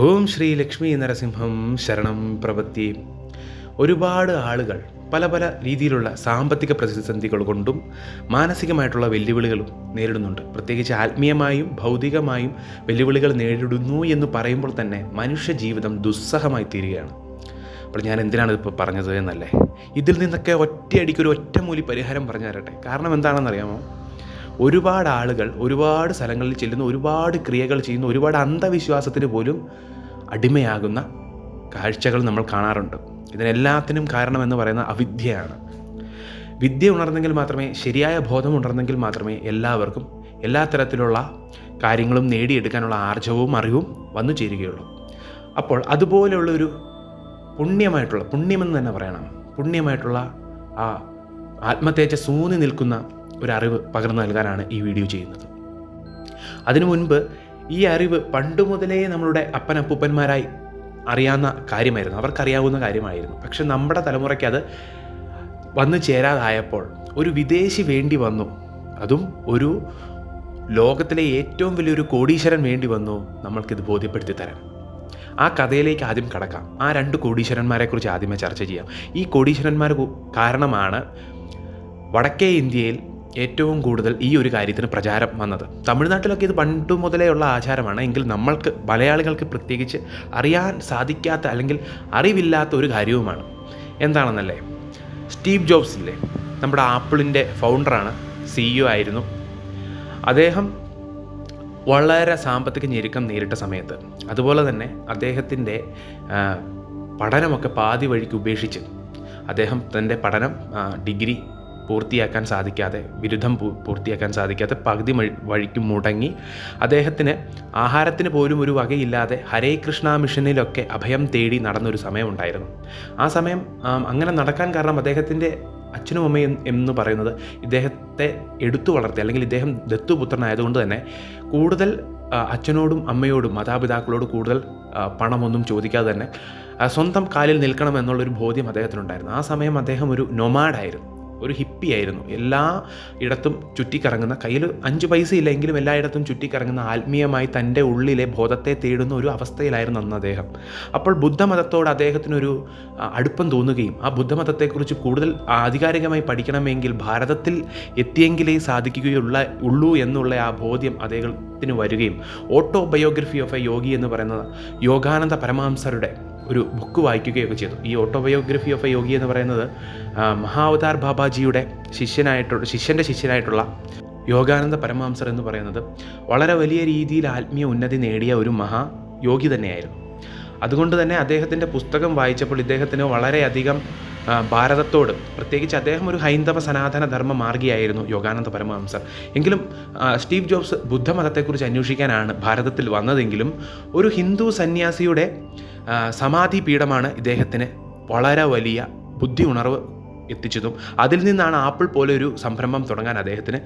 ഓം ശ്രീ ലക്ഷ്മി നരസിംഹം ശരണം പ്രപത്തി ഒരുപാട് ആളുകൾ പല പല രീതിയിലുള്ള സാമ്പത്തിക പ്രതിസന്ധികൾ കൊണ്ടും മാനസികമായിട്ടുള്ള വെല്ലുവിളികളും നേരിടുന്നുണ്ട്. പ്രത്യേകിച്ച് ആത്മീയമായും ഭൗതികമായും വെല്ലുവിളികൾ നേരിടുന്നു എന്ന് പറയുമ്പോൾ തന്നെ മനുഷ്യ ജീവിതം ദുസ്സഹമായി തീരുകയാണ്. അപ്പോൾ ഞാൻ എന്തിനാണ് ഇപ്പോൾ പറഞ്ഞത് എന്നല്ലേ? ഇതിൽ നിന്നൊക്കെ ഒറ്റയടിക്ക് ഒരു ഒറ്റമൂലി പരിഹാരം പറഞ്ഞു തരട്ടെ കാരണം എന്താണെന്നറിയാമോ? ഒരുപാട് ആളുകൾ ഒരുപാട് സ്ഥലങ്ങളിൽ ചെല്ലുന്ന ഒരുപാട് ക്രിയകൾ ചെയ്യുന്ന ഒരുപാട് അന്ധവിശ്വാസത്തിന് പോലും അടിമയാകുന്ന കാഴ്ചകൾ നമ്മൾ കാണാറുണ്ട്. ഇതിനെല്ലാത്തിനും കാരണമെന്ന് പറയുന്ന അവിദ്യയാണ്. വിദ്യ ഉണർന്നെങ്കിൽ മാത്രമേ ശരിയായ ബോധം ഉണർന്നെങ്കിൽ മാത്രമേ എല്ലാവർക്കും എല്ലാ തരത്തിലുള്ള കാര്യങ്ങളും നേടിയെടുക്കാനുള്ള ആർജവും അറിവും വന്നു ചേരുകയുള്ളൂ. അപ്പോൾ അതുപോലെയുള്ളൊരു പുണ്യമായിട്ടുള്ള പുണ്യമെന്ന് തന്നെ പറയണം. പുണ്യമായിട്ടുള്ള ആ ആത്മത്തേച്ച സൂന്നി നിൽക്കുന്ന ഒരു അറിവ് പകർന്നു നൽകാനാണ് ഈ വീഡിയോ ചെയ്യുന്നത്. അതിനു മുൻപ് ഈ അറിവ് പണ്ടു മുതലേ നമ്മളുടെ അപ്പനപ്പൂപ്പന്മാരായി അറിയാവുന്ന കാര്യമായിരുന്നു. അവർക്കറിയാവുന്ന കാര്യമായിരുന്നു. പക്ഷെ നമ്മുടെ തലമുറയ്ക്ക് അത് വന്നു ചേരാതായപ്പോൾ ഒരു വിദേശി വേണ്ടി വന്നു. അതും ഒരു ലോകത്തിലെ ഏറ്റവും വലിയൊരു കോടീശ്വരൻ വേണ്ടി വന്നു നമ്മൾക്കിത് ബോധ്യപ്പെടുത്തി തരാം ആ കഥയിലേക്ക് ആദ്യം കടക്കാം. ആ രണ്ട് കോടീശ്വരന്മാരെ കുറിച്ച് ആദ്യമേ ചർച്ച ചെയ്യാം. ഈ കോടീശ്വരന്മാർ കാരണമാണ് വടക്കേ ഇന്ത്യയിൽ ഏറ്റവും കൂടുതൽ ഈ ഒരു കാര്യത്തിന് പ്രചാരം വന്നത്. തമിഴ്നാട്ടിലൊക്കെ ഇത് പണ്ടു മുതലേ ഉള്ള ആചാരമാണ്. എങ്കിൽ നമ്മൾക്ക് മലയാളികൾക്ക് പ്രത്യേകിച്ച് അറിയാൻ സാധിക്കാത്ത അല്ലെങ്കിൽ അറിവില്ലാത്ത ഒരു കാര്യവുമാണ്. എന്താണെന്നല്ലേ? സ്റ്റീവ് ജോബ്സ് ഇല്ലേ? നമ്മുടെ ആപ്പിളിന്റെ ഫൗണ്ടറാണ് സിഇഒ ആയിരുന്നു. അദ്ദേഹം വളരെ സാമ്പത്തിക ഞെരുക്കം നേരിട്ട സമയത്ത് അതുപോലെ തന്നെ അദ്ദേഹത്തിന്റെ പഠനമൊക്കെ പാതി വഴിക്ക് ഉപേക്ഷിച്ച് അദ്ദേഹം തന്റെ പഠനം ഡിഗ്രി പൂർത്തിയാക്കാൻ സാധിക്കാതെ ബിരുദം പൂർത്തിയാക്കാൻ സാധിക്കാതെ പകുതി വഴി- വഴിക്ക് മുടങ്ങി അദ്ദേഹത്തിന് ആഹാരത്തിന് പോലും ഒരു വകയില്ലാതെ ഹരേ കൃഷ്ണ മിഷനിലൊക്കെ അഭയം തേടി നടന്നൊരു സമയമുണ്ടായിരുന്നു. ആ സമയം അങ്ങനെ നടക്കാൻ കാരണം അദ്ദേഹത്തിന്റെ അച്ഛനും അമ്മയും എന്ന് പറയുന്നത് ഇദ്ദേഹത്തെ എടുത്തു വളർത്തി അല്ലെങ്കിൽ ഇദ്ദേഹം ദത്തുപുത്രനായതുകൊണ്ട് തന്നെ കൂടുതൽ അച്ഛനോടും അമ്മയോടും മാതാപിതാക്കളോടും കൂടുതൽ പണമൊന്നും ചോദിക്കാതെ തന്നെ സ്വന്തം കാലിൽ നിൽക്കണം എന്നുള്ളൊരു ബോധ്യം അദ്ദേഹത്തിനുണ്ടായിരുന്നു. ആ സമയം അദ്ദേഹം ഒരു നൊമാഡായിരുന്നു. ഒരു ഹിപ്പി ആയിരുന്നു. എല്ലാ ഇടത്തും ചുറ്റിക്കറങ്ങുന്ന കയ്യിൽ അഞ്ച് പൈസ ഇല്ലെങ്കിലും എല്ലായിടത്തും ചുറ്റിക്കറങ്ങുന്ന ആത്മീയമായി തന്റെ ഉള്ളിലെ ബോധത്തെ തേടുന്ന ഒരു അവസ്ഥയിലായിരുന്നു അന്ന് അദ്ദേഹം. അപ്പോൾ ബുദ്ധമതത്തോട് അദ്ദേഹത്തിനൊരു അടുപ്പം തോന്നുകയും ആ ബുദ്ധമതത്തെക്കുറിച്ച് കൂടുതൽ ആധികാരികമായി പഠിക്കണമെങ്കിൽ ഭാരതത്തിൽ എത്തിയെങ്കിലേ സാധിക്കുകയുള്ള ഉള്ളൂ എന്നുള്ള ആ ബോധ്യം അദ്ദേഹത്തിന് വരികയും autobiography of a yogi എന്ന് പറയുന്നത് യോഗാനന്ദ പരമഹംസരുടെ ഒരു ബുക്ക് വായിക്കുകയൊക്കെ ചെയ്തു. ഈ ഓട്ടോബയോഗ്രഫി ഓഫ് എ യോഗി എന്ന് പറയുന്നത് മഹാവതാർ ബാബാജിയുടെ ശിഷ്യനായിട്ടുള്ള ശിഷ്യന്റെ ശിഷ്യനായിട്ടുള്ള യോഗാനന്ദ പരമഹംസർ എന്ന് പറയുന്നത് വളരെ വലിയ രീതിയിൽ ആത്മീയ ഉന്നതി നേടിയ ഒരു മഹാ യോഗി തന്നെയായിരുന്നു. അതുകൊണ്ട് തന്നെ അദ്ദേഹത്തിന്റെ പുസ്തകം വായിച്ചപ്പോൾ ഇദ്ദേഹത്തിന് വളരെയധികം ഭാരതത്തോട് പ്രത്യേകിച്ച് അദ്ദേഹം ഒരു ഹൈന്ദവ സനാതന ധർമ്മ മാർഗിയായിരുന്നു യോഗാനന്ദ പരമഹംസർ. എങ്കിലും സ്റ്റീവ് ജോബ്സ് ബുദ്ധമതത്തെക്കുറിച്ച് അന്വേഷിക്കാനാണ് ഭാരതത്തിൽ വന്നതെങ്കിലും ഒരു ഹിന്ദു സന്യാസിയുടെ സമാധി പീഠമാണ് ഇദ്ദേഹത്തിന് വളരെ വലിയ ബുദ്ധി ഉണർവ് എത്തിച്ചതും. അതിൽ നിന്നാണ് ആപ്പിൾ പോലെ ഒരു സംരംഭം തുടങ്ങാൻ അദ്ദേഹത്തിന്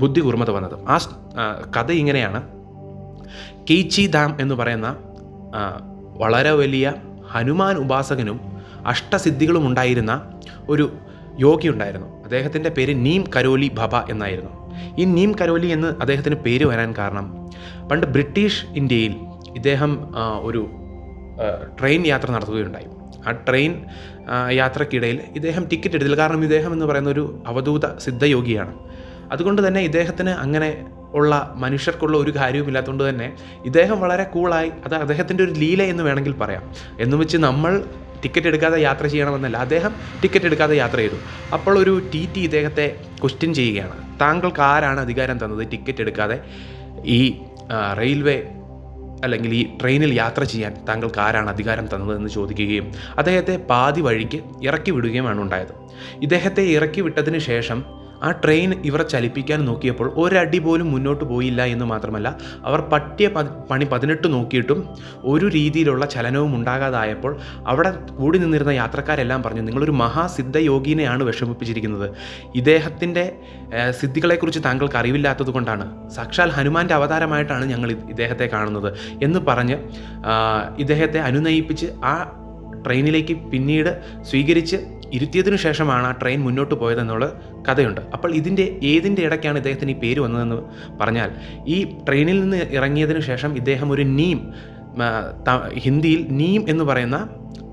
ബുദ്ധി കുർമ്മത വന്നത്. ആ കഥ ഇങ്ങനെയാണ്. കെയ്ച്ചി ദാം എന്ന് പറയുന്ന വളരെ വലിയ ഹനുമാൻ ഉപാസകനും അഷ്ടസിദ്ധികളും ഉണ്ടായിരുന്ന ഒരു യോഗി ഉണ്ടായിരുന്നു. അദ്ദേഹത്തിന്റെ പേര് നീം കരോലി ബാബ എന്നായിരുന്നു. ഈ നീം കരോലി എന്ന് അദ്ദേഹത്തിന് പേര് വരാൻ കാരണം പണ്ട് ബ്രിട്ടീഷ് ഇന്ത്യയിൽ ഇദ്ദേഹം ഒരു ട്രെയിൻ യാത്ര നടത്തുകയുണ്ടായി. ആ ട്രെയിൻ യാത്രക്കിടയിൽ ഇദ്ദേഹം ടിക്കറ്റ് എടുത്തില്ല. കാരണം ഇദ്ദേഹം എന്ന് പറയുന്ന ഒരു അവധൂത സിദ്ധയോഗിയാണ്. അതുകൊണ്ട് തന്നെ ഇദ്ദേഹത്തിന് അങ്ങനെ ഉള്ള മനുഷ്യർക്കുള്ള ഒരു കാര്യവുമില്ലാത്തതുകൊണ്ട് തന്നെ ഇദ്ദേഹം വളരെ കൂളായി അത് അദ്ദേഹത്തിന്റെ ഒരു ലീല എന്ന് വേണമെങ്കിൽ പറയാം. എന്ന് വെച്ച് നമ്മൾ ടിക്കറ്റ് എടുക്കാതെ യാത്ര ചെയ്യണമെന്നല്ല അദ്ദേഹം ടിക്കറ്റ് എടുക്കാതെ യാത്ര ചെയ്തു. അപ്പോൾ ഒരു ടി ടി ഇദ്ദേഹത്തെ ക്വസ്റ്റ്യൻ ചെയ്യുകയാണ്. താങ്കൾക്ക് ആരാണ് അധികാരം തന്നത് ടിക്കറ്റ് എടുക്കാതെ? ഈ റെയിൽവേ അല്ലെങ്കിൽ ഈ ട്രെയിനിൽ യാത്ര ചെയ്യാൻ താങ്കൾക്ക് ആരാണ് അധികാരം തന്നതെന്ന് ചോദിക്കുകയും അദ്ദേഹത്തെ പാതി വഴിക്ക് ഇറക്കി വിടുകയുമാണ് ഉണ്ടായത്. ഇദ്ദേഹത്തെ ഇറക്കി വിട്ടതിന് ശേഷം ആ ട്രെയിൻ ഇവരെ ചലിപ്പിക്കാൻ നോക്കിയപ്പോൾ ഒരടി പോലും മുന്നോട്ട് പോയില്ല എന്ന് മാത്രമല്ല അവർ പട്ടിയ പണി പതിനെട്ട് നോക്കിയിട്ടും ഒരു രീതിയിലുള്ള ചലനവും ഉണ്ടാകാതായപ്പോൾ അവിടെ കൂടി നിന്നിരുന്ന യാത്രക്കാരെല്ലാം പറഞ്ഞു നിങ്ങളൊരു മഹാസിദ്ധ യോഗിനെയാണ് വിഷമിപ്പിച്ചിരിക്കുന്നത്. ഇദ്ദേഹത്തിന്റെ സിദ്ധികളെക്കുറിച്ച് താങ്കൾക്ക് അറിവില്ലാത്തത് കൊണ്ടാണ്. സാക്ഷാൽ ഹനുമാന്റെ അവതാരമായിട്ടാണ് ഞങ്ങൾ ഇദ്ദേഹത്തെ കാണുന്നത്. എന്ന് പറഞ്ഞ് ഇദ്ദേഹത്തെ അനുനയിപ്പിച്ച് ആ ട്രെയിനിലേക്ക് പിന്നീട് സ്വീകരിച്ച് ഇരുത്തിയതിനു ശേഷമാണ് ആ ട്രെയിൻ മുന്നോട്ട് പോയതെന്നുള്ള കഥയുണ്ട്. അപ്പോൾ ഇതിന്റെ ഏതിന്റെ ഇടയ്ക്കാണ് ഇദ്ദേഹത്തിന് ഈ പേര് വന്നതെന്ന് പറഞ്ഞാൽ ഈ ട്രെയിനിൽ നിന്ന് ഇറങ്ങിയതിനു ശേഷം ഇദ്ദേഹം ഒരു നീം ഹിന്ദിയിൽ നീം എന്ന് പറയുന്ന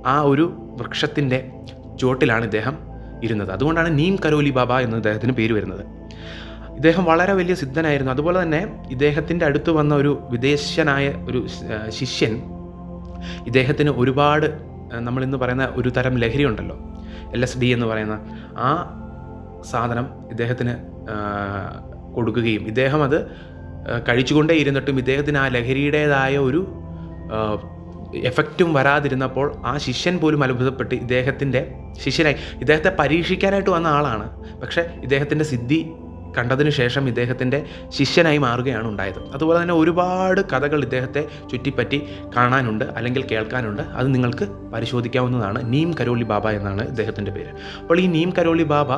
ആ ഒരു വൃക്ഷത്തിന്റെ ചുവട്ടിലാണ് ഇദ്ദേഹം ഇരുന്നത്. അതുകൊണ്ടാണ് നീം കരോലി ബാബ എന്ന് ഇദ്ദേഹത്തിന് പേര് വരുന്നത്. ഇദ്ദേഹം വളരെ വലിയ സിദ്ധനായിരുന്നു. അതുപോലെ തന്നെ ഇദ്ദേഹത്തിന്റെ അടുത്ത് വന്ന ഒരു വിദേശനായ ഒരു ശിഷ്യൻ ഇദ്ദേഹത്തിന് ഒരുപാട് നമ്മളിന്ന് പറയുന്ന ഒരു തരം ലഹരി ഉണ്ടല്ലോ. എൽ എസ് ഡി എന്ന് പറയുന്ന ആ സാധനം ഇദ്ദേഹത്തിന് കൊടുക്കുകയും ഇദ്ദേഹം അത് കഴിച്ചുകൊണ്ടേ ഇരുന്നിട്ടും ഇദ്ദേഹത്തിന് ആ ലഹരിയുടേതായ ഒരു എഫക്റ്റും വരാതിരുന്നപ്പോൾ ആ ശിഷ്യൻ പോലും അത്ഭുതപ്പെട്ട് ഇദ്ദേഹത്തിന്റെ ശിഷ്യനായി ഇദ്ദേഹത്തെ പരീക്ഷിക്കാനായിട്ട് വന്ന ആളാണ്. പക്ഷേ ഇദ്ദേഹത്തിന്റെ സിദ്ധി കണ്ടതിന് ശേഷം ഇദ്ദേഹത്തിന്റെ ശിഷ്യനായി മാറുകയാണ് ഉണ്ടായത്. അതുപോലെ തന്നെ ഒരുപാട് കഥകൾ ഇദ്ദേഹത്തെ ചുറ്റിപ്പറ്റി കാണാനുണ്ട് അല്ലെങ്കിൽ കേൾക്കാനുണ്ട്. അത് നിങ്ങൾക്ക് പരിശോധിക്കാവുന്നതാണ്. നീം കരോളി ബാബ എന്നാണ് ഇദ്ദേഹത്തിന്റെ പേര്. അപ്പോൾ ഈ നീം കരോളി ബാബ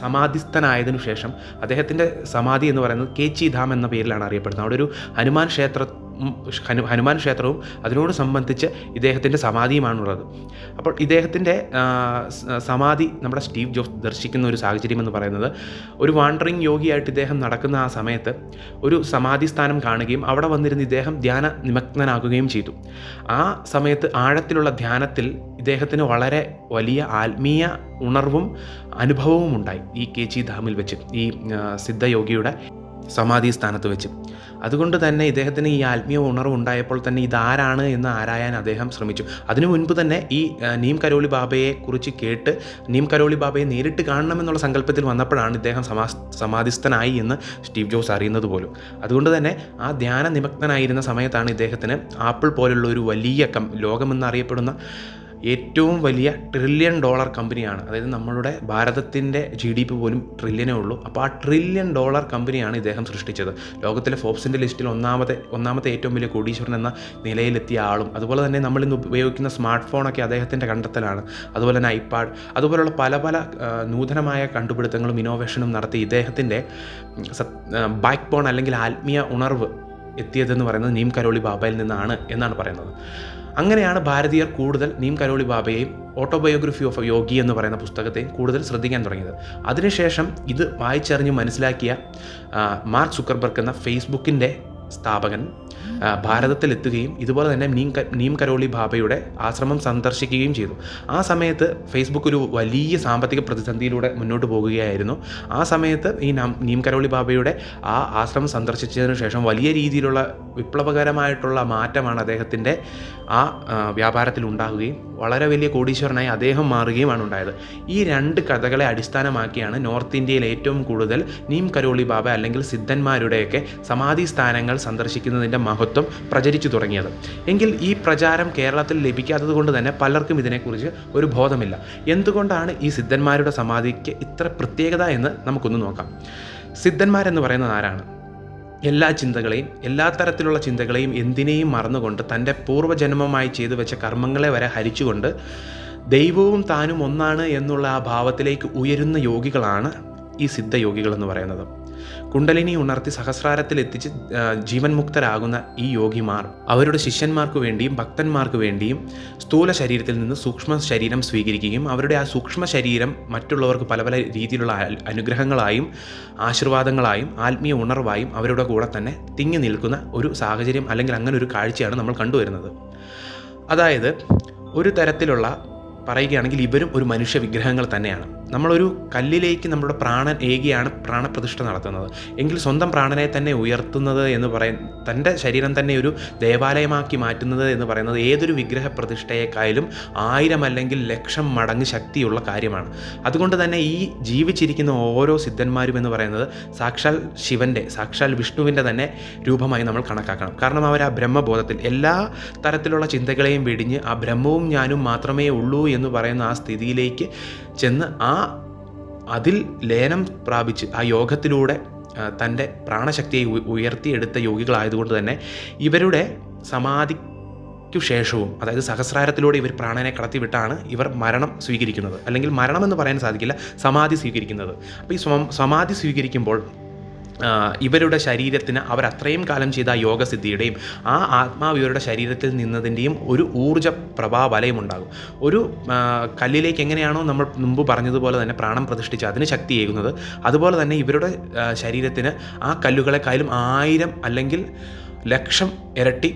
സമാധിസ്ഥനായതിനു ശേഷം അദ്ദേഹത്തിന്റെ സമാധി എന്ന് പറയുന്നത് കേച്ചി ധാം എന്ന പേരിലാണ് അറിയപ്പെടുന്നത്. അവിടെ ഒരു ഹനുമാൻ ക്ഷേത്ര ഹനുമാൻ ക്ഷേത്രവും അതിനോട് സംബന്ധിച്ച് ഇദ്ദേഹത്തിന്റെ സമാധിയുമാണുള്ളത്. അപ്പോൾ ഇദ്ദേഹത്തിന്റെ സമാധി നമ്മുടെ സ്റ്റീവ് ജോബ്സ് ദർശിക്കുന്ന ഒരു സാഹചര്യം എന്ന് പറയുന്നത് ഒരു വാണ്ടറിങ് യോഗിയായിട്ട് ഇദ്ദേഹം നടക്കുന്ന ആ സമയത്ത് ഒരു സമാധി സ്ഥാനം കാണുകയും അവിടെ വന്നിരുന്ന് ഇദ്ദേഹം ധ്യാന നിമഗ്നനാകുകയും ചെയ്തു. ആ സമയത്ത് ആഴത്തിലുള്ള ധ്യാനത്തിൽ ഇദ്ദേഹത്തിന് വളരെ വലിയ ആത്മീയ ഉണർവും അനുഭവവും ഉണ്ടായി ഈ കെ ജി ധാമിൽ വെച്ച് ഈ സിദ്ധയോഗിയുടെ സമാധി സ്ഥാനത്ത് വെച്ച്. അതുകൊണ്ട് തന്നെ ഇദ്ദേഹത്തിന് ഈ ആത്മീയ ഉണർവ് ഉണ്ടായപ്പോൾ തന്നെ ഇതാരാണ് എന്ന് ആരായാൻ അദ്ദേഹം ശ്രമിച്ചു. അതിനു മുൻപ് തന്നെ ഈ നീം കരോളി ബാബയെ കുറിച്ച് കേട്ട് നീം കരോളി ബാബയെ നേരിട്ട് കാണണമെന്നുള്ള സങ്കല്പത്തിൽ വന്നപ്പോഴാണ് ഇദ്ദേഹം സമാ സമാധിസ്ഥനായി എന്ന് സ്റ്റീവ് ജോസ് അറിയുന്നത് പോലും. അതുകൊണ്ട് തന്നെ ആ ധ്യാന നിമഗ്നനായിരുന്ന സമയത്താണ് ഇദ്ദേഹത്തിന് ആപ്പിൾ പോലുള്ള ഒരു വലിയ കം ലോകമെന്നറിയപ്പെടുന്ന ഏറ്റവും വലിയ ട്രില്യൺ ഡോളർ കമ്പനിയാണ് അതായത് നമ്മളുടെ ഭാരതത്തിന്റെ ജി ഡി പി പോലും ട്രില്യനേ ഉള്ളൂ. അപ്പോൾ ആ ട്രില്യൺ ഡോളർ കമ്പനിയാണ് ഇദ്ദേഹം സൃഷ്ടിച്ചത്. ലോകത്തിലെ ഫോബ്സിന്റെ ലിസ്റ്റിൽ ഒന്നാമത്തെ ഒന്നാമത്തെ ഏറ്റവും വലിയ കോടീശ്വരൻ എന്ന നിലയിലെത്തിയ ആളും അതുപോലെ തന്നെ നമ്മൾ ഇന്ന് ഉപയോഗിക്കുന്ന സ്മാർട്ട് ഫോണൊക്കെ അദ്ദേഹത്തിന്റെ കണ്ടെത്തലാണ്. അതുപോലെ തന്നെ ഐപാഡ് അതുപോലുള്ള പല പല നൂതനമായ കണ്ടുപിടുത്തങ്ങളും ഇന്നോവേഷനും നടത്തി ഇദ്ദേഹത്തിന്റെ ബാക്ക് ബോൺ അല്ലെങ്കിൽ ആത്മീയ ഉണർവ് എത്തിയതെന്ന് പറയുന്നത് നീം കരോളി ബാബയിൽ നിന്നാണ് എന്നാണ് പറയുന്നത്. അങ്ങനെയാണ് ഭാരതീയർ കൂടുതൽ നീം കരോളി ബാബയെയും ഓട്ടോബയോഗ്രഫി ഓഫ് യോഗി എന്ന് പറയുന്ന പുസ്തകത്തെയും കൂടുതൽ ശ്രദ്ധിക്കാൻ തുടങ്ങിയത്. അതിനുശേഷം ഇത് വായിച്ചറിഞ്ഞ് മനസ്സിലാക്കിയ മാർക്ക് സുക്കർബർഗ് എന്ന ഫേസ്ബുക്കിന്റെ സ്ഥാപകൻ ഭാരതത്തിലെത്തുകയും ഇതുപോലെ തന്നെ നീം നീം കരോളി ബാബയുടെ ആശ്രമം സന്ദർശിക്കുകയും ചെയ്തു. ആ സമയത്ത് ഫേസ്ബുക്ക് ഒരു വലിയ സാമ്പത്തിക പ്രതിസന്ധിയിലൂടെ മുന്നോട്ട് പോകുകയായിരുന്നു. ആ സമയത്ത് ഈ നീം കരോളി ബാബയുടെ ആ ആശ്രമം സന്ദർശിച്ചതിന് ശേഷം വലിയ രീതിയിലുള്ള വിപ്ലവകരമായിട്ടുള്ള മാറ്റമാണ് അദ്ദേഹത്തിന്റെ ആ, വ്യാപാരത്തിൽ ഉണ്ടാകുകയും വളരെ വലിയ കോടീശ്വരനായി അദ്ദേഹം മാറുകയുമാണ് ഉണ്ടായത്. ഈ രണ്ട് കഥകളെ അടിസ്ഥാനമാക്കിയാണ് നോർത്ത് ഇന്ത്യയിൽ ഏറ്റവും കൂടുതൽ നീം കരോളി ബാബ അല്ലെങ്കിൽ സിദ്ധന്മാരുടെയൊക്കെ സമാധി സ്ഥാനങ്ങൾ സന്ദർശിക്കുന്നതിന്റെ മഹത്വം പ്രചരിച്ചു തുടങ്ങിയത്. എങ്കിൽ ഈ പ്രചാരം കേരളത്തിൽ ലഭിക്കാത്തത് കൊണ്ട് തന്നെ പലർക്കും ഇതിനെക്കുറിച്ച് ഒരു ബോധമില്ല. എന്തുകൊണ്ടാണ് ഈ സിദ്ധന്മാരുടെ സമാധിക്ക് ഇത്ര പ്രത്യേകത എന്ന് നമുക്കൊന്ന് നോക്കാം. സിദ്ധന്മാരെന്ന് പറയുന്നത് ആരാണ്? എല്ലാ ചിന്തകളെയും എല്ലാ തരത്തിലുള്ള ചിന്തകളെയും എന്തിനേയും മറന്നുകൊണ്ട് തന്റെ പൂർവജന്മമായി ചെയ്തു വെച്ച കർമ്മങ്ങളെ വരെ ഹരിച്ചുകൊണ്ട് ദൈവവും താനും ഒന്നാണ് എന്നുള്ള ആ ഭാവത്തിലേക്ക് ഉയരുന്ന യോഗികളാണ് ഈ സിദ്ധയോഗികൾ എന്ന് പറയുന്നത്. കുണ്ടലിനി ഉണർത്തി സഹസ്രാരത്തിൽ എത്തിച്ച് ജീവൻ മുക്തരാകുന്ന ഈ യോഗിമാർ അവരുടെ ശിഷ്യന്മാർക്ക് വേണ്ടിയും ഭക്തന്മാർക്ക് വേണ്ടിയും സ്ഥൂല ശരീരത്തിൽ നിന്ന് സൂക്ഷ്മ ശരീരം സ്വീകരിക്കുകയും അവരുടെ ആ സൂക്ഷ്മ ശരീരം മറ്റുള്ളവർക്ക് പല പല രീതിയിലുള്ള അനുഗ്രഹങ്ങളായും ആശീർവാദങ്ങളായും ആത്മീയ ഉണർവായും അവരുടെ കൂടെ തന്നെ തിങ്ങി നിൽക്കുന്ന ഒരു സാഹചര്യം അല്ലെങ്കിൽ അങ്ങനെ ഒരു കാഴ്ചയാണ് നമ്മൾ കണ്ടുവരുന്നത്. അതായത് ഒരു തരത്തിലുള്ള പറയുകയാണെങ്കിൽ ഇവരും ഒരു മനുഷ്യ വിഗ്രഹങ്ങൾ തന്നെയാണ്. നമ്മളൊരു കല്ലിലേക്ക് നമ്മുടെ പ്രാണൻ ഏകിയാണ് പ്രാണപ്രതിഷ്ഠ നടത്തുന്നത്. എങ്കിൽ സ്വന്തം പ്രാണനെ തന്നെ ഉയർത്തുന്നത് എന്ന് പറയ തന്റെ ശരീരം തന്നെ ഒരു ദേവാലയമാക്കി മാറ്റുന്നത് എന്ന് പറയുന്നത് ഏതൊരു വിഗ്രഹ പ്രതിഷ്ഠയെക്കായാലും ആയിരം അല്ലെങ്കിൽ ലക്ഷം മടങ്ങ് ശക്തിയുള്ള കാര്യമാണ്. അതുകൊണ്ട് തന്നെ ഈ ജീവിച്ചിരിക്കുന്ന ഓരോ സിദ്ധന്മാരും എന്ന് പറയുന്നത് സാക്ഷാൽ ശിവന്റെ സാക്ഷാൽ വിഷ്ണുവിന്റെ തന്നെ രൂപമായി നമ്മൾ കണക്കാക്കണം. കാരണം അവർ ആ ബ്രഹ്മബോധത്തിൽ എല്ലാ തരത്തിലുള്ള ചിന്തകളെയും വെടിഞ്ഞ് ആ ബ്രഹ്മവും ഞാനും മാത്രമേ ഉള്ളൂ എന്ന് പറയുന്ന ആ സ്ഥിതിയിലേക്ക് ചെന്ന് ആ അതിൽ ലയനം പ്രാപിച്ച് ആ യോഗത്തിലൂടെ തന്റെ പ്രാണശക്തിയെ ഉയർത്തിയെടുത്ത യോഗികളായതുകൊണ്ട് തന്നെ ഇവരുടെ സമാധിക്കു ശേഷവും അതായത് സഹസ്രാരത്തിലൂടെ ഇവർ പ്രാണനെ കടത്തിവിട്ടാണ് ഇവർ മരണം സ്വീകരിക്കുന്നത്. അല്ലെങ്കിൽ മരണമെന്ന് പറയാൻ സാധിക്കില്ല സമാധി സ്വീകരിക്കുന്നത്. അപ്പോൾ ഈ സമാധി സ്വീകരിക്കുമ്പോൾ ഇവരുടെ ശരീരത്തിന് അവർ അത്രയും കാലം ചെയ്ത യോഗസിദ്ധിയുടെയും ആ ആത്മാവ് ഇവരുടെ ശരീരത്തിൽ നിന്നതിന്റെയും ഒരു ഊർജ പ്രഭാവലയം ഉണ്ടാകും. ഒരു കല്ലിലേക്ക് എങ്ങനെയാണോ നമ്മൾ മുമ്പ് പറഞ്ഞതുപോലെ തന്നെ പ്രാണം പ്രതിഷ്ഠിച്ച് അതിന് ശക്തിയേകുന്നത് അതുപോലെ തന്നെ ഇവരുടെ ശരീരത്തിന് ആ കല്ലുകളെക്കാളും ആയിരം അല്ലെങ്കിൽ ലക്ഷം ഇരട്ടി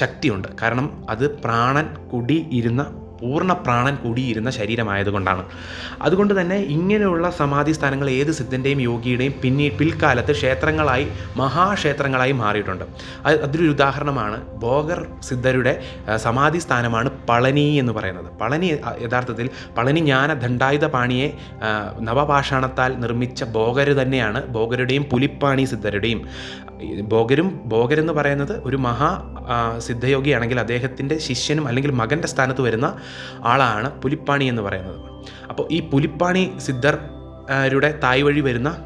ശക്തിയുണ്ട്. കാരണം അത് പ്രാണൻ കുടി ഇരുന്ന പൂർണ പ്രാണൻ കൂടിയിരുന്ന ശരീരമായതുകൊണ്ടാണ്. അതുകൊണ്ട് തന്നെ ഇങ്ങനെയുള്ള സമാധി സ്ഥാനങ്ങൾ ഏത് സിദ്ധന്റെയും യോഗിയുടെയും പിന്നെ പിൽക്കാലത്ത് ക്ഷേത്രങ്ങളായി മഹാക്ഷേത്രങ്ങളായി മാറിയിട്ടുണ്ട്. അത് അതിലൊരു ഉദാഹരണമാണ് ബോഗർ സിദ്ധരുടെ സമാധി സ്ഥാനമാണ് പളനി എന്ന് പറയുന്നത്. പളനി യഥാർത്ഥത്തിൽ പളനി ജ്ഞാന ദണ്ഡായുധ പാണിയെ നവപാഷാണത്താൽ നിർമ്മിച്ച ബോഗർ തന്നെയാണ് ബോഗരുടെയും പുലിപ്പാണി സിദ്ധരുടെയും. ഈ ഭോഗരും ഭോഗരെന്ന് പറയുന്നത് ഒരു മഹാ സിദ്ധയോഗിയാണെങ്കിൽ അദ്ദേഹത്തിന്റെ ശിഷ്യനും അല്ലെങ്കിൽ മകന്റെ സ്ഥാനത്ത് വരുന്ന ആളാണ് പുലിപ്പാണി എന്ന് പറയുന്നത്. അപ്പോൾ ഈ പുലിപ്പാണി സിദ്ധർ ആ, രുടെ തായ് വഴി വരുന്ന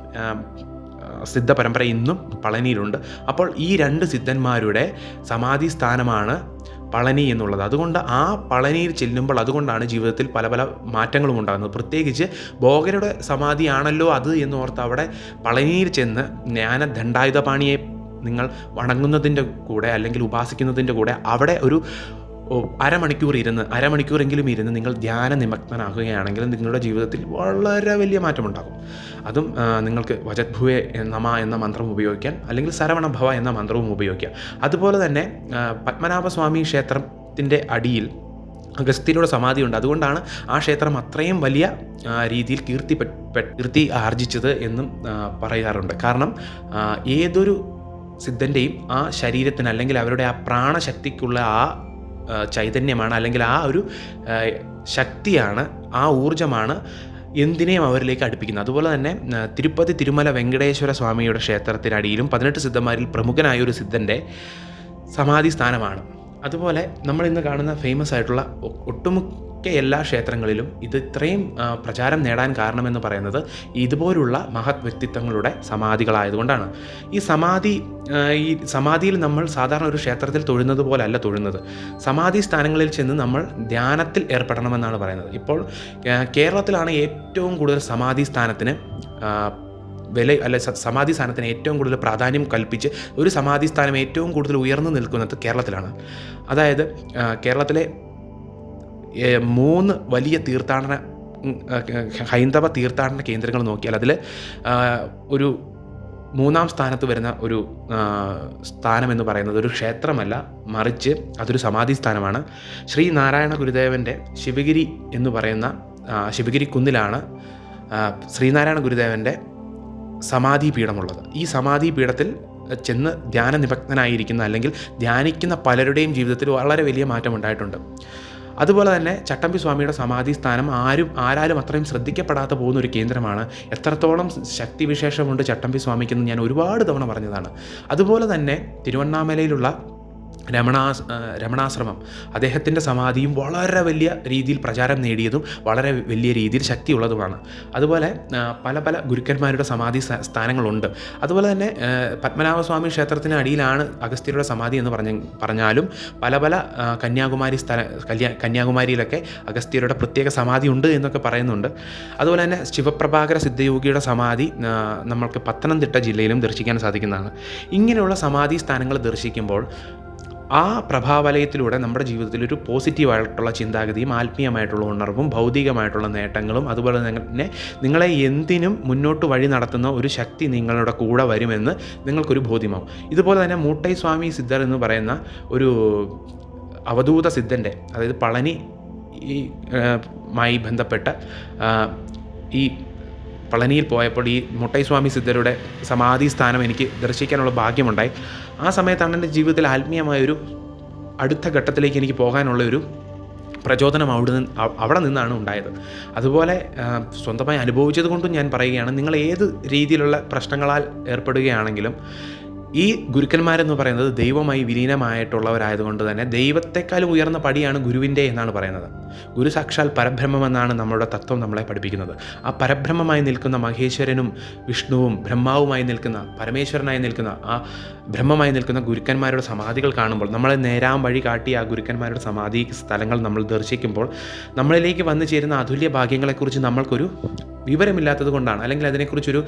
സിദ്ധ പരമ്പര ഇന്നും പളനിയിലുണ്ട്. അപ്പോൾ ഈ രണ്ട് സിദ്ധന്മാരുടെ സമാധി സ്ഥാനമാണ് പളനി എന്നുള്ളത്. അതുകൊണ്ട് ആ പളനിയിൽ ചെല്ലുമ്പോൾ അതുകൊണ്ടാണ് ജീവിതത്തിൽ പല പല മാറ്റങ്ങളും ഉണ്ടാകുന്നത്. പ്രത്യേകിച്ച് ഭോഗരുടെ സമാധിയാണല്ലോ അത് എന്ന് ഓർത്ത് അവിടെ പളനിയിൽ ചെന്ന് ജ്ഞാന ദണ്ഡായുധപാണിയെ നിങ്ങൾ വണങ്ങുന്നതിന്റെ കൂടെ അല്ലെങ്കിൽ ഉപാസിക്കുന്നതിന്റെ കൂടെ അവിടെ ഒരു അരമണിക്കൂർ ഇരുന്ന് അരമണിക്കൂറെങ്കിലും ഇരുന്ന് നിങ്ങൾ ധ്യാന നിമഗ്നനാകുകയാണെങ്കിൽ നിങ്ങളുടെ ജീവിതത്തിൽ വളരെ വലിയ മാറ്റമുണ്ടാകും. അതും നിങ്ങൾക്ക് വജത്ഭുവെ നമ എന്ന മന്ത്രം ഉപയോഗിക്കാൻ അല്ലെങ്കിൽ സരവണ ഭവ എന്ന മന്ത്രവും ഉപയോഗിക്കാം. അതുപോലെ തന്നെ പത്മനാഭസ്വാമി ക്ഷേത്രത്തിന്റെ അടിയിൽ അഗസ്ത്യരുടെ സമാധിയുണ്ട്. അതുകൊണ്ടാണ് ആ ക്ഷേത്രം അത്രയും വലിയ രീതിയിൽ കീർത്തി കീർത്തി ആർജിച്ചത് എന്നും പറയാറുണ്ട്. കാരണം ഏതൊരു സിദ്ധന്റെയും ആ ശരീരത്തിന് അല്ലെങ്കിൽ അവരുടെ ആ പ്രാണശക്തിക്കുള്ള ആ, ചൈതന്യമാണ് അല്ലെങ്കിൽ ആ ഒരു ശക്തിയാണ് ആ ഊർജമാണ് എന്തിനേയും അവരിലേക്ക് അടുപ്പിക്കുന്നത്. അതുപോലെ തന്നെ തിരുപ്പതി തിരുമല വെങ്കടേശ്വര സ്വാമിയുടെ ക്ഷേത്രത്തിനടിയിലും പതിനെട്ട് സിദ്ധന്മാരിൽ പ്രമുഖനായ ഒരു സിദ്ധന്റെ സമാധി സ്ഥാനമാണ്. അതുപോലെ നമ്മൾ ഇന്ന് കാണുന്ന ഫേമസ് ആയിട്ടുള്ള ഒ- ഒട്ടുമുക്ക എല്ലാ ക്ഷേത്രങ്ങളിലും ഇത് ഇത്രയും പ്രചാരം നേടാൻ കാരണമെന്ന് പറയുന്നത് ഇതുപോലുള്ള മഹത് വ്യക്തിത്വങ്ങളുടെ സമാധികളായതുകൊണ്ടാണ്. ഈ സമാധി ഈ സമാധിയിൽ നമ്മൾ സാധാരണ ഒരു ക്ഷേത്രത്തിൽ തൊഴുന്നത് പോലെ അല്ല തൊഴുന്നത്. സമാധി സ്ഥാനങ്ങളിൽ ചെന്ന് നമ്മൾ ധ്യാനത്തിൽ ഏർപ്പെടണമെന്നാണ് പറയുന്നത്. ഇപ്പോൾ കേരളത്തിലാണ് ഏറ്റവും കൂടുതൽ സമാധി സ്ഥാനത്തിന് വില അല്ല സമാധി സ്ഥാനത്തിന് ഏറ്റവും കൂടുതൽ പ്രാധാന്യം കൽപ്പിച്ച് ഒരു സമാധി സ്ഥാനം ഏറ്റവും കൂടുതൽ ഉയർന്നു നിൽക്കുന്നത് കേരളത്തിലാണ്. അതായത് കേരളത്തിലെ മൂന്ന് വലിയ തീർത്ഥാടന ഹൈന്ദവ തീർത്ഥാടന കേന്ദ്രങ്ങൾ നോക്കിയാൽ അതിൽ ഒരു മൂന്നാം സ്ഥാനത്ത് വരുന്ന ഒരു സ്ഥാനം എന്ന് പറയുന്നത് ഒരു ക്ഷേത്രമല്ല മറിച്ച് അതൊരു സമാധി സ്ഥാനമാണ്. ശ്രീ നാരായണ ഗുരുദേവന്റെ ശിവഗിരി എന്ന് പറയുന്ന ശിവഗിരി കുന്നിലാണ് ശ്രീനാരായണ ഗുരുദേവന്റെ സമാധി പീഠമുള്ളത്. ഈ സമാധി പീഠത്തിൽ ചെന്ന് ധ്യാന നിമഗ്നായിരിക്കുന്ന അല്ലെങ്കിൽ ധ്യാനിക്കുന്ന പലരുടെയും ജീവിതത്തിൽ വളരെ വലിയ മാറ്റം ഉണ്ടായിട്ടുണ്ട് അതുപോലെ തന്നെ ചട്ടമ്പി സ്വാമിയുടെ സമാധി സ്ഥാനം ആരും ആരാലും അത്രയും ശ്രദ്ധിക്കപ്പെടാതെ പോകുന്ന ഒരു കേന്ദ്രമാണ്. എത്രത്തോളം ശക്തിവിശേഷമുണ്ട് ചട്ടമ്പി സ്വാമിക്കെന്ന് ഞാൻ ഒരുപാട് തവണ പറഞ്ഞതാണ്. അതുപോലെ തന്നെ തിരുവണ്ണാമലയിലുള്ള രമണാസ് ആ, രമണാശ്രമം. അദ്ദേഹത്തിന്റെ സമാധിയും വളരെ വലിയ രീതിയിൽ പ്രചാരം നേടിയതും വളരെ വലിയ രീതിയിൽ ശക്തിയുള്ളതുമാണ്. അതുപോലെ പല പല ഗുരുക്കന്മാരുടെ സമാധി സ്ഥാ- സ്ഥാനങ്ങളുണ്ട്. അതുപോലെ തന്നെ പത്മനാഭസ്വാമി ക്ഷേത്രത്തിന് അടിയിലാണ് അഗസ്ത്യരുടെ സമാധി എന്ന് പറഞ്ഞ പറഞ്ഞാലും പല പല കന്യാകുമാരി സ്ഥല കന്യാകുമാരിയിലൊക്കെ അഗസ്ത്യരുടെ പ്രത്യേക സമാധി ഉണ്ട് എന്നൊക്കെ പറയുന്നുണ്ട്. അതുപോലെ തന്നെ ശിവപ്രഭാകര സിദ്ധയോഗിയുടെ സമാധി നമ്മൾക്ക് പത്തനംതിട്ട ജില്ലയിലും ദർശിക്കാൻ സാധിക്കുന്നതാണ്. ഇങ്ങനെയുള്ള സമാധി സ്ഥാനങ്ങൾ ദർശിക്കുമ്പോൾ ആ പ്രഭാവലയത്തിലൂടെ നമ്മുടെ ജീവിതത്തിൽ ഒരു പോസിറ്റീവായിട്ടുള്ള ചിന്താഗതിയും ആത്മീയമായിട്ടുള്ള ഉണർവും ഭൗതികമായിട്ടുള്ള നേട്ടങ്ങളും അതുപോലെ തന്നെ നിങ്ങളെ എന്തിനും മുന്നോട്ട് വഴി നടത്തുന്ന ഒരു ശക്തി നിങ്ങളുടെ കൂടെ വരുമെന്ന് നിങ്ങൾക്കൊരു ബോധ്യമാവും. ഇതുപോലെ തന്നെ മൂട്ടൈ സ്വാമി സിദ്ധർ എന്ന് പറയുന്ന ഒരു അവധൂത സിദ്ധന്റെ അതായത് പളനി ഈ മായി ബന്ധപ്പെട്ട ഈ പളനിയിൽ പോയപ്പോൾ ഈ മുട്ടൈസ്വാമി സിദ്ധരുടെ സമാധി സ്ഥാനം എനിക്ക് ദർശിക്കാനുള്ള ഭാഗ്യമുണ്ടായി. ആ സമയത്താണ് എന്റെ ജീവിതത്തിൽ ആത്മീയമായൊരു അടുത്ത ഘട്ടത്തിലേക്ക് എനിക്ക് പോകാനുള്ള ഒരു പ്രചോദനം അവിടെ നിന്ന് അവിടെ നിന്നാണ് ഉണ്ടായത്. അതുപോലെ സ്വന്തമായി അനുഭവിച്ചത് കൊണ്ടും ഞാൻ പറയുകയാണ് നിങ്ങൾ ഏത് രീതിയിലുള്ള പ്രശ്നങ്ങളാൽ ഏർപ്പെടുകയാണെങ്കിലും ഈ ഗുരുക്കന്മാരെന്ന് പറയുന്നത് ദൈവമായി വിലീനമായിട്ടുള്ളവരായതുകൊണ്ട് തന്നെ ദൈവത്തെക്കാളും ഉയർന്ന പടിയാണ് ഗുരുവിന്റെ എന്നാണ് പറയുന്നത്. ഗുരു സാക്ഷാൽ പരബ്രഹ്മമെന്നാണ് നമ്മുടെ തത്വം നമ്മളെ പഠിപ്പിക്കുന്നത്. ആ പരബ്രഹ്മമായി നിൽക്കുന്ന മഹേശ്വരനും വിഷ്ണുവും ബ്രഹ്മാവുമായി നിൽക്കുന്ന പരമേശ്വരനായി നിൽക്കുന്ന ആ ബ്രഹ്മമായി നിൽക്കുന്ന ഗുരുക്കന്മാരുടെ സമാധികൾ കാണുമ്പോൾ നമ്മളെ നേരാം വഴി കാട്ടി ആ ഗുരുക്കന്മാരുടെ സമാധി സ്ഥലങ്ങൾ നമ്മൾ ദർശിക്കുമ്പോൾ നമ്മളിലേക്ക് വന്നു ചേരുന്ന അതുല്യ ഭാഗ്യങ്ങളെക്കുറിച്ച് നമ്മൾക്കൊരു വിവരമില്ലാത്തത് കൊണ്ടാണ് അല്ലെങ്കിൽ അതിനെക്കുറിച്ചൊരു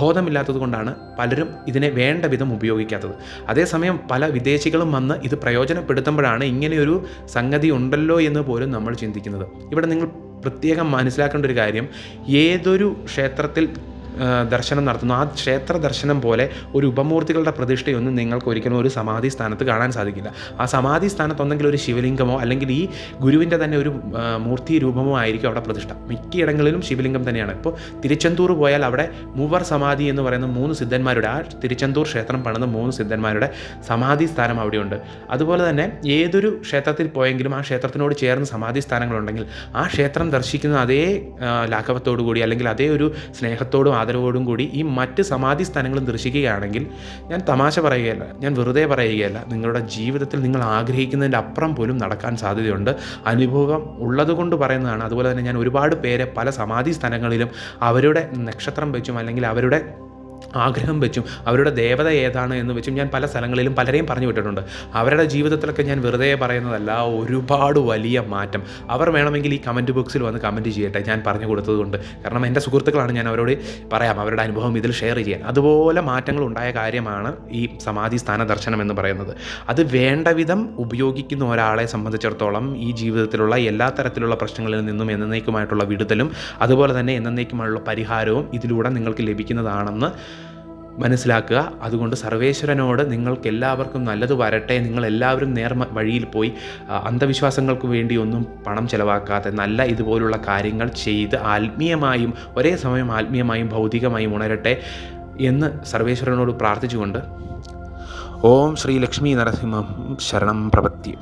ബോധമില്ലാത്തത് കൊണ്ടാണ് പലരും ഇതിനെ വേണ്ട വിധം ഉപയോഗിക്കാത്തത്. അതേസമയം പല വിദേശികളും വന്ന് ഇത് പ്രയോജനപ്പെടുത്തുമ്പോഴാണ് ഇങ്ങനെയൊരു സംഗതി ഉണ്ടല്ലോ എന്ന് പോലും നമ്മൾ ചിന്തിക്കുന്നത്. ഇവിടെ നിങ്ങൾ പ്രത്യേകം മനസ്സിലാക്കേണ്ട ഒരു കാര്യം ഏതൊരു ക്ഷേത്രത്തിൽ ദർശനം നടത്തുന്നു. ആ ക്ഷേത്ര ദർശനം പോലെ ഒരു ഉപമൂർത്തികളുടെ പ്രതിഷ്ഠയൊന്നും നിങ്ങൾക്ക് ഒരിക്കലും ഒരു സമാധി സ്ഥാനത്ത് കാണാൻ സാധിക്കില്ല. ആ സമാധി സ്ഥാനത്ത് ഒരു ശിവലിംഗമോ അല്ലെങ്കിൽ ഈ ഗുരുവിന്റെ തന്നെ ഒരു മൂർത്തി രൂപമോ ആയിരിക്കും അവിടെ പ്രതിഷ്ഠ. മിക്കയിടങ്ങളിലും ശിവലിംഗം തന്നെയാണ്. ഇപ്പോൾ തിരുച്ചെന്തൂർ പോയാൽ അവിടെ മൂവർ സമാധി എന്ന് പറയുന്ന മൂന്ന് സിദ്ധന്മാരുടെ ആ തിരുച്ചെന്തൂർ ക്ഷേത്രം പണിത മൂന്ന് സിദ്ധന്മാരുടെ സമാധി സ്ഥാനം അവിടെയുണ്ട്. അതുപോലെ തന്നെ ഏതൊരു ക്ഷേത്രത്തിൽ പോയെങ്കിലും ആ ക്ഷേത്രത്തിനോട് ചേർന്ന് സമാധി സ്ഥാനങ്ങളുണ്ടെങ്കിൽ ആ ക്ഷേത്രം ദർശിക്കുന്ന അതേ ലാഘവത്തോടു കൂടി അല്ലെങ്കിൽ അതേ ഒരു സ്നേഹത്തോടും ആദരവോടും കൂടി ഈ മറ്റ് സമാധി സ്ഥാനങ്ങളും ദർശിക്കുകയാണെങ്കിൽ ഞാൻ തമാശ പറയുകയല്ല ഞാൻ വെറുതെ പറയുകയല്ല. നിങ്ങളുടെ ജീവിതത്തിൽ നിങ്ങൾ ആഗ്രഹിക്കുന്നതിന്റെ അപ്പുറം പോലും നടക്കാൻ സാധ്യതയുണ്ട്. അനുഭവം ഉള്ളതുകൊണ്ട് പറയുന്നതാണ്. അതുപോലെ തന്നെ ഞാൻ ഒരുപാട് പേരെ പല സമാധി സ്ഥലങ്ങളിലും അവരുടെ നക്ഷത്രം വെച്ചും അല്ലെങ്കിൽ അവരുടെ ആഗ്രഹം വെച്ചും അവരുടെ ദേവത ഏതാണ് എന്ന് വെച്ചും ഞാൻ പല സ്ഥലങ്ങളിലും പലരെയും പറഞ്ഞു വിട്ടിട്ടുണ്ട്. അവരുടെ ജീവിതത്തിലൊക്കെ ഞാൻ വെറുതെ പറയുന്നതല്ല ഒരുപാട് വലിയ മാറ്റം. അവർ വേണമെങ്കിൽ ഈ കമന്റ് ബോക്സിൽ വന്ന് കമന്റ് ചെയ്യട്ടെ ഞാൻ പറഞ്ഞു കൊടുത്തതുകൊണ്ട്. കാരണം എന്റെ സുഹൃത്തുക്കളാണ് ഞാൻ അവരോട് പറയാം അവരുടെ അനുഭവം ഇതിൽ ഷെയർ ചെയ്യാൻ. അതുപോലെ മാറ്റങ്ങൾ ഉണ്ടായ കാര്യമാണ് ഈ സമാധി സ്ഥാന ദർശനം എന്ന് പറയുന്നത്. അത് വേണ്ട വിധം ഉപയോഗിക്കുന്ന ഒരാളെ സംബന്ധിച്ചിടത്തോളം ഈ ജീവിതത്തിലുള്ള എല്ലാ തരത്തിലുള്ള പ്രശ്നങ്ങളിൽ നിന്നും എന്നേക്കുമായിട്ടുള്ള വിടുതലും അതുപോലെ തന്നെ എന്നേക്കുമായുള്ള പരിഹാരവും ഇതിലൂടെ നിങ്ങൾക്ക് ലഭിക്കുന്നതാണെന്ന് മനസ്സിലാക്കുക. അതുകൊണ്ട് സർവേശ്വരനോട് നിങ്ങൾക്ക് എല്ലാവർക്കും നല്ലത് വരട്ടെ. നിങ്ങൾ എല്ലാവരും നേർ വഴിയിൽ പോയി അന്ധവിശ്വാസങ്ങൾക്ക് വേണ്ടി ഒന്നും പണം ചിലവാക്കാതെ നല്ല ഇതുപോലുള്ള കാര്യങ്ങൾ ചെയ്ത് ആത്മീയമായും ഒരേ സമയം ആത്മീയമായും ഭൗതികമായും ഉണരട്ടെ എന്ന് സർവേശ്വരനോട് പ്രാർത്ഥിച്ചുകൊണ്ട്. ഓം ശ്രീ ലക്ഷ്മി നരസിംഹം ശരണം പ്രപത്തി